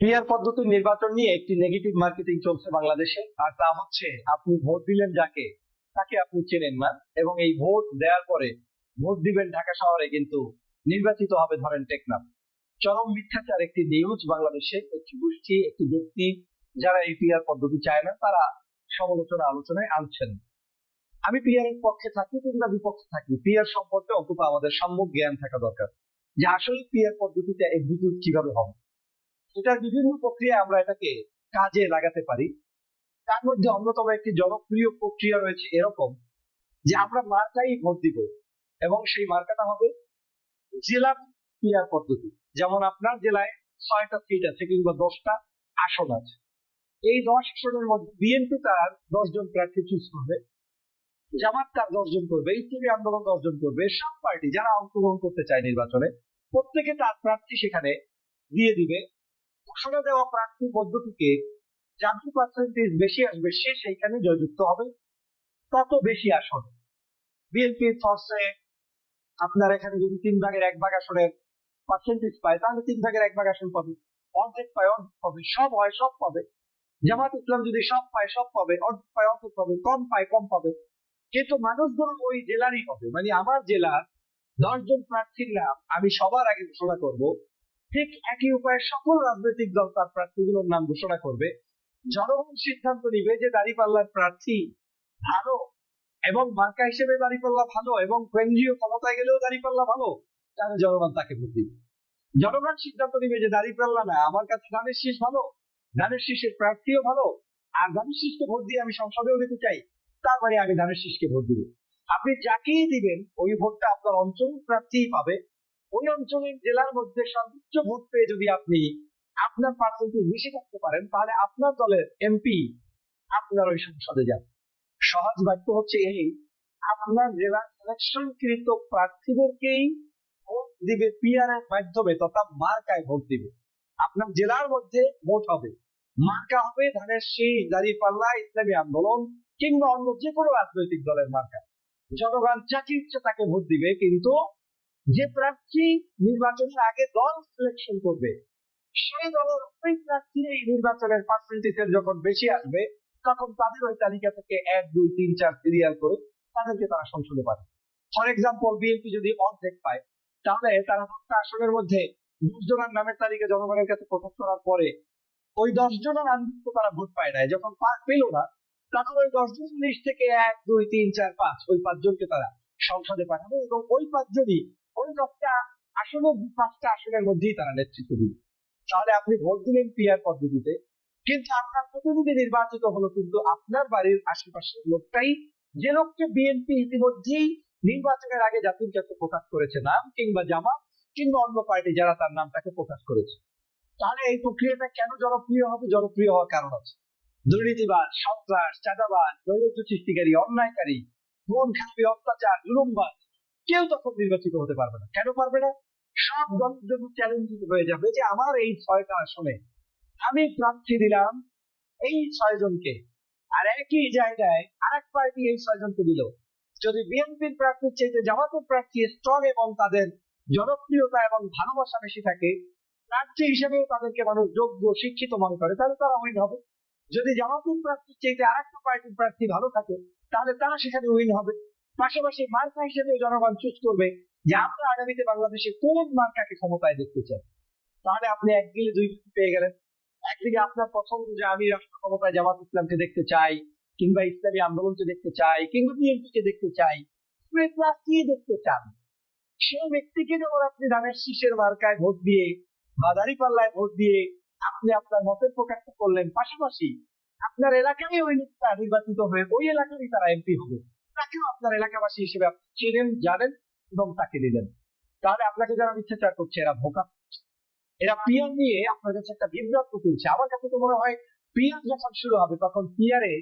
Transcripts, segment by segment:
PR পদ্ধতির নির্বাচন নিয়ে একটি নেগেটিভ মার্কেটিং চলছে বাংলাদেশে, আর তা হচ্ছে আপনি ভোট দিলেন যাকে, তাকে আপনি চেনেন না, এবং এই ভোট দেওয়ার পরে ভোট দিবেন ঢাকা শহরে কিন্তু নির্বাচিত হবে ধরেন টেকনাফ। চরম মিথ্যাচার একটি নিউজ বাংলাদেশে, একটি গোষ্ঠী, একটি ব্যক্তি যারা এই পিআর পদ্ধতি চায় না, তারা সমালোচনা আলোচনায় আনছেন। আমি এর পক্ষে থাকি কিংবা বিপক্ষে থাকি। পিআর সম্পর্কে অন্তত আমাদের সম্যক জ্ঞান থাকা দরকার যে আসলে পিআর পদ্ধতিতে এক্সিকিউট কীভাবে হবে। এটার বিভিন্ন প্রক্রিয়া আমরা এটাকে কাজে লাগাতে পারি। তার মধ্যে অন্যতম একটি জনপ্রিয় প্রক্রিয়া রয়েছে এরকম যে আমরা মার্কাই ভোট দিব এবং সেই মার্কাটা হবে জেলা পিআর পদ্ধতি। যেমন আপনার জেলায় ছয়টা সিট আছে কিংবা দশটা আসন আছে। এই দশ আসনের মধ্যে বিএনপি তার দশ জন প্রার্থী চুজ করবে, জামাত তার দশ জন করবে, ইসলামী আন্দোলন দশ জন করবে, সব পার্টি যারা অংশগ্রহণ করতে চায় নির্বাচনে, প্রত্যেকে তার প্রার্থী সেখানে দিয়ে দিবে। ঘোষণা দেওয়া প্রার্থী পদ্ধতিকে যত পার্সেন্টেজ বেশি আসবে, সে সেইখানে জয়যুক্ত হবে। তত বেশি আসন। বিএনপি ফর্সে আপনার এখানে যদি তিন ভাগের এক ভাগ আসনের পার্সেন্টেজ পায়, তাহলে তিন ভাগের এক ভাগ আসন পাবে। অর্ধেক পায়, অর্ধেক পাবে। সব হয়, সব পাবে। জামাত ইসলাম যদি সব পায়, সব পাবে। অর্ধেক পায়, অর্ধেক পাবে। কম পায়, কম পাবে। কিন্তু মানুষগুলো ওই জেলারই হবে। মানে আমার জেলার দশজন প্রার্থীর নাম আমি সবার আগে ঘোষণা করব। ঠিক একই উপায়ে সকল রাজনৈতিক দল তার প্রার্থীগুলোর নাম ঘোষণা করবে। জনগণ সিদ্ধান্ত নিবে যে দাঁড়িপাল্লার প্রার্থী ভালো এবং মার্কা হিসেবে দাঁড়িপাল্লা ভালো এবং কেন্দ্রীয় ক্ষমতায় গেলেও দাঁড়িপাল্লা ভালো, তাহলে জনগণ তাকে ভোট দিবে। জনগণ সিদ্ধান্ত নিবে যে দাঁড়িপাল্লা না, আমার কাছে ধানের শীষ ভালো, ধানের শীষের প্রার্থীও ভালো, আর ধানের শীষকে ভোট দিয়ে আমি সংসদেও দিতে চাই তার মানে আমি ধানের শীষকে ভোট দিব। আপনি যাকেই দিবেন, ওই ভোটটা আপনার অঞ্চল প্রার্থীই পাবে। ওই অঞ্চলের জেলার মধ্যে সর্বোচ্চ ভোট পেয়ে যদি আপনি আপনার পার্সেন্টেজ বেশি থাকতে পারেন, তাহলে আপনার দলের এমপি আপনার ওই সংসদে যান সহজ বাক্য হচ্ছে এই, আপনার জেলার সিলেকশনকৃত প্রার্থীদেরকেই ভোট দিবে পিআর এর মাধ্যমে তথা মার্কায় ভোট দিবে। আপনার জেলার মধ্যে ভোট হবে। মার্কা হবে ধানের শীষ, দাঁড়িপাল্লা, ইসলামী আন্দোলন কিংবা অন্য যে কোনো রাজনৈতিক দলের মার্কা। জনগণ যাকে ইচ্ছে তাকে ভোট দিবে, কিন্তু যে প্রার্থী নির্বাচনের আগে দল সিলেকশন করবে, সেই দলের ওই প্রার্থীর এই নির্বাচনের পার্সেন্টেজের যখন বেশি আসবে, তখন তাদের ওই তালিকা থেকে এক, দুই, তিন, চার সিরিয়াল করে তাদেরকে তারা সংসদে পাবে ফর এক্সাম্পল বিএনপি যদি অর্ধেক পায়, তাহলে তারা দশটা আসনের মধ্যে দশ জনের নামের তালিকা জনগণের কাছে প্রকাশ করার পরে ওই দশ জনের নাম তো তারা ভোট পায় নাই যখন পাক পেল না, তখন ওই দশ জন লিস্ট থেকে এক, দুই, তিন, চার, পাঁচ, ওই পাঁচজনকে তারা সংসদে পাঠাবে এবং ওই পাঁচজনই ওই দশটা আসলে পাঁচটা আসনের মধ্যেই তারা নেতৃত্ব দিবে তাহলে আপনি ভোট দিলেন পিআর পদ্ধতিতে, কিন্তু আপনার প্রতিনিধি নির্বাচিত হলো কিন্তু আপনার বাড়ির আশেপাশের লোকটাই। যে লোককে বিএনপি ইতিমধ্যেই নির্বাচনের আগে জাতির কাছে প্রকাশ করেছে নাম কিংবা জামাত কিংবা অন্য পার্টি যারা তার নামটাকে প্রকাশ করেছে। তাহলে এই প্রক্রিয়াটা কেন জনপ্রিয় হবে? জনপ্রিয় হওয়ার কারণ আছে। দুর্নীতিবাদ সন্ত্রাস চাঁদাবাদ নৈরাজ্য সৃষ্টিকারী, অন্যায়কারী, খুন খারাপি অত্যাচার জুলুমবাদ কেউ তখন নির্বাচিত হতে পারবে না। কেন পারবে না? সব দলের জন্য চ্যালেঞ্জিং হয়ে যাবে যে আমার এই ছয়টা আসনে আমি প্রার্থী দিলাম এই ছয় জনকে আর একই জায়গায় আরেক পার্টি এই ছয় জনকে দিল। যদি বিএনপির প্রার্থীর চাইতে জামাতের প্রার্থী স্ট্রং এবং তাদের জনপ্রিয়তা এবং ভালোবাসা বেশি থাকে, প্রার্থী হিসেবেও তাদেরকে মানুষ যোগ্য, শিক্ষিত মনে করে, তাহলে তারা উইন হবে। যদি জামাতের প্রার্থীর চাইতে আরেকটা পার্টির প্রার্থী ভালো থাকে, তাহলে তারা সেখানে উইন হবে। পাশাপাশি মার্কা হিসেবে জনগণ চুজ করবে যে আমরা আগামীতে বাংলাদেশে কোন মার্কাকে ক্ষমতায় দেখতে চাই তাহলে আপনি একদিকে দুই পেয়ে গেলেন। একদিকে আপনার পছন্দ যে আমি রাষ্ট্র ক্ষমতায় জামাত ইসলামকে দেখতে চাই, কিংবা ইসলামী আন্দোলনকে দেখতে চাই, কিংবা বিএনপিকে দেখতে চাই কি দেখতে চান, সেই ব্যক্তিকে যেমন আপনি ধানের শীষের মার্কায় ভোট দিয়ে, বা দাঁড়িপাল্লায় ভোট দিয়ে আপনি আপনার মতের প্রকাশটা করলেন, পাশাপাশি আপনার এলাকায় ওই নেতা নির্বাচিত হয়ে ওই এলাকারই তারা এমপি হবে। তাকেও আপনার এলাকাবাসী হিসেবে আপনি চেনেন, জানেন এবং তাকে দিলেন তাহলে আপনাকে যারা মিথ্যাচার করছে, এরা ভোকা। এরা পিয়ার নিয়ে আপনার কাছে একটা বিভ্রান্ত তুলছে। আমার কাছে তো মনে হয় পিয়ার যখন শুরু হবে, তখন পিয়ারে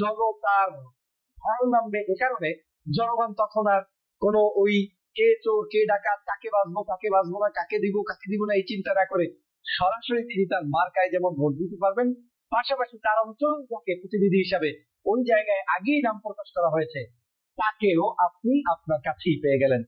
জনতার ঢল নামবে এ কারণে জনগণ তখন আর কোন ওই কে চোর, কে ডাকাত, কাকে বাঁচবো কাকে বাঁচবো না, কাকে দিব কাকে দিব না এই চিন্তা না করে সরাসরি তিনি তার মার্কায় যেমন ভোট দিতে পারবেন, পাশাপাশি তার অঞ্চল যাকে প্রতিনিধি হিসাবে ওই জায়গায় আগেই নাম প্রকাশ করা হয়েছে তাকেও আপনি আপনার কাছেই পেয়ে গেলেন।